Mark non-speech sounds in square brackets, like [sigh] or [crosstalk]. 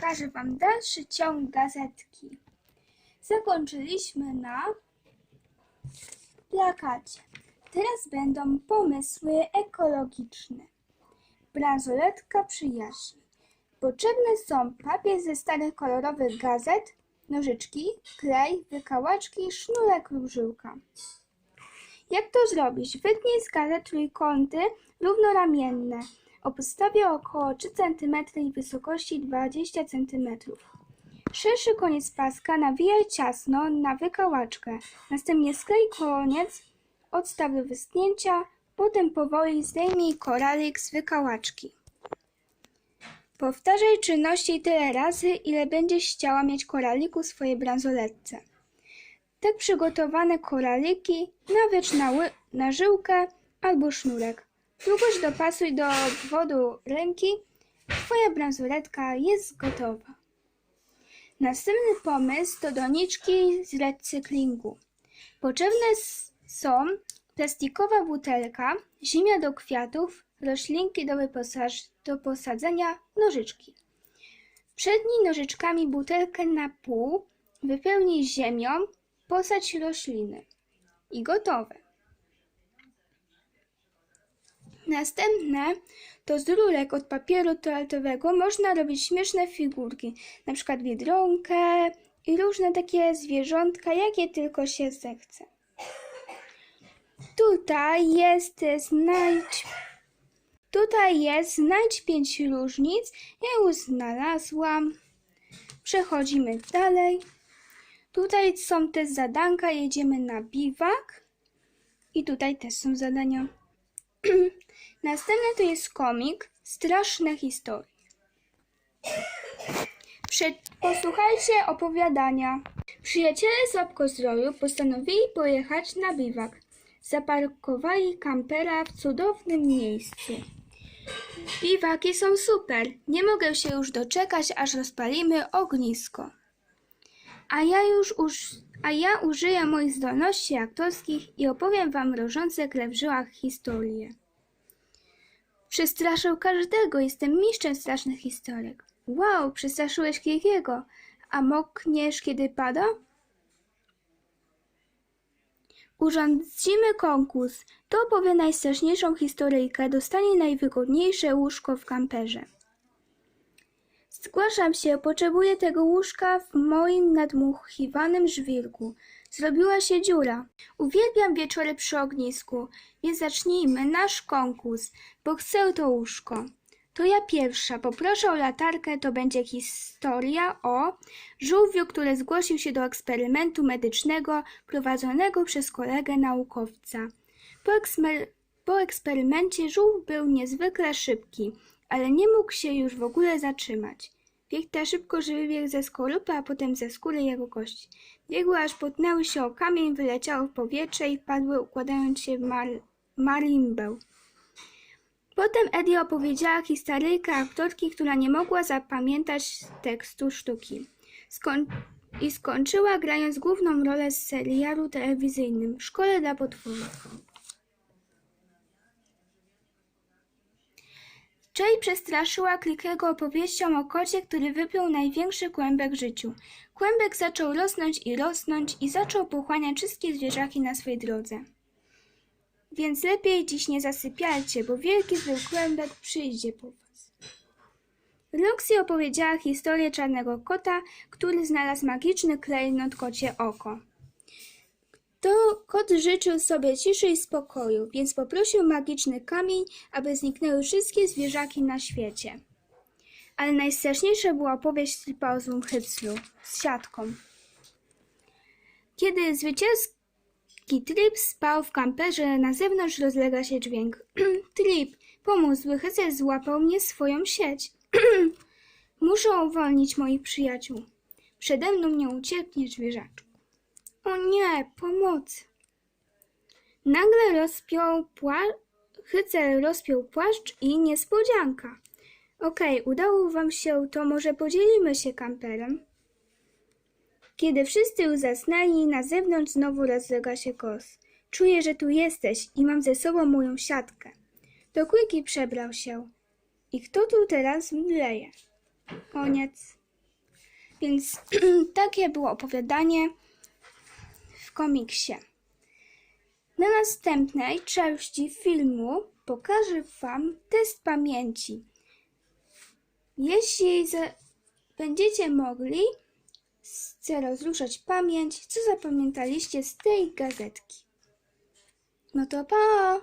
pokażę Wam dalszy ciąg gazetki. Zakończyliśmy na plakacie. Teraz będą pomysły ekologiczne. Bransoletka przyjaźni. Potrzebne są papier ze starych kolorowych gazet, nożyczki, klej, wykałaczki, sznurek lub żyłka. Jak to zrobić? Wytnij z gazet trójkąty równoramienne o podstawie około 3 cm i wysokości 20 cm. Szerszy koniec paska nawijaj ciasno na wykałaczkę. Następnie sklej koniec, odstaw do wyschnięcia, potem powoli zdejmij koralik z wykałaczki. Powtarzaj czynności tyle razy, ile będziesz chciała mieć koraliku w swojej bransoletce. Tak przygotowane koraliki nawiecz na, na żyłkę albo sznurek. Długość dopasuj do obwodu ręki. Twoja bransoletka jest gotowa. Następny pomysł to doniczki z recyklingu. Potrzebne są plastikowa butelka, ziemia do kwiatów, roślinki do, do posadzenia, nożyczki. Przednij nożyczkami butelkę na pół, wypełnij ziemią, posadź rośliny. I gotowe. Następne to z rurek od papieru toaletowego można robić śmieszne figurki, na przykład biedronkę i różne takie zwierzątka, jakie tylko się zechce. Tutaj jest znajdź. Tutaj jest znajdź pięć różnic. Ja już znalazłam. Przechodzimy dalej. Tutaj są te zadanka, jedziemy na biwak. I tutaj też są zadania. [clears throat] Następny to jest komik Straszne historie. Prze- posłuchajcie opowiadania. Przyjaciele z Łapkozdroju postanowili pojechać na biwak. Zaparkowali kampera w cudownym miejscu. Biwaki są super. Nie mogę się już doczekać, aż rozpalimy ognisko. A ja już uż, a ja użyję moich zdolności aktorskich i opowiem wam mrożące krew w żyłach historie. Przestraszył każdego, jestem mistrzem strasznych historek. Wow, przestraszyłeś Kiekiego. A mokniesz, kiedy pada? Urządzimy konkurs. Kto opowie najstraszniejszą historyjkę, dostanie najwygodniejsze łóżko w kamperze. Zgłaszam się, potrzebuję tego łóżka w moim nadmuchiwanym żwirku. Zrobiła się dziura. Uwielbiam wieczory przy ognisku, więc zacznijmy nasz konkurs, bo chcę to łóżko. To ja pierwsza, poproszę o latarkę, to będzie historia o żółwiu, który zgłosił się do eksperymentu medycznego prowadzonego przez kolegę naukowca. Po, eksmer- po eksperymencie żółw był niezwykle szybki, ale nie mógł się już w ogóle zatrzymać. Biegł tak szybko, że wybiegł ze skorupy, a potem ze skóry jego kości. Biegły, aż potnęły się o kamień, wyleciały w powietrze i wpadły, układając się w mar- marimbę. Potem Eddie opowiedziała historyjkę aktorki, która nie mogła zapamiętać tekstu sztuki. Skoń- I skończyła grając główną rolę z serialu telewizyjnym w Szkole dla potworów. Jay przestraszyła Klikiego opowieścią o kocie, który wypiął największy kłębek w życiu. Kłębek zaczął rosnąć i rosnąć i zaczął pochłaniać wszystkie zwierzaki na swej drodze. Więc lepiej dziś nie zasypiajcie, bo wielki zły kłębek przyjdzie po was. Roxy opowiedziała historię czarnego kota, który znalazł magiczny klejnot kocie oko. Kot życzył sobie ciszy i spokoju, więc poprosił magiczny kamień, aby zniknęły wszystkie zwierzaki na świecie. Ale najstraszniejsza była opowieść Tripa o złym hyclu z siatką. Kiedy zwycięski Trip spał w kamperze, na zewnątrz rozlega się dźwięk. Trip, pomóż, zły hycel złapał mnie swoją sieć. [clears throat] Muszę uwolnić moich przyjaciół. Przede mną nie uciekniesz, zwierzaczku. O nie, pomocy! Nagle rozpiął pła... Hycel rozpiął płaszcz i niespodzianka. Okej, udało wam się, to może podzielimy się kamperem? Kiedy wszyscy już zasnęli, na zewnątrz znowu rozlega się kos. Czuję, że tu jesteś i mam ze sobą moją siatkę. Quickie przebrał się. I kto tu teraz mdleje? Koniec. Więc [clears throat] takie było opowiadanie w komiksie. Na następnej części filmu pokażę Wam test pamięci. Jeśli będziecie mogli, chcę rozruszać pamięć, co zapamiętaliście z tej gazetki. No to pa!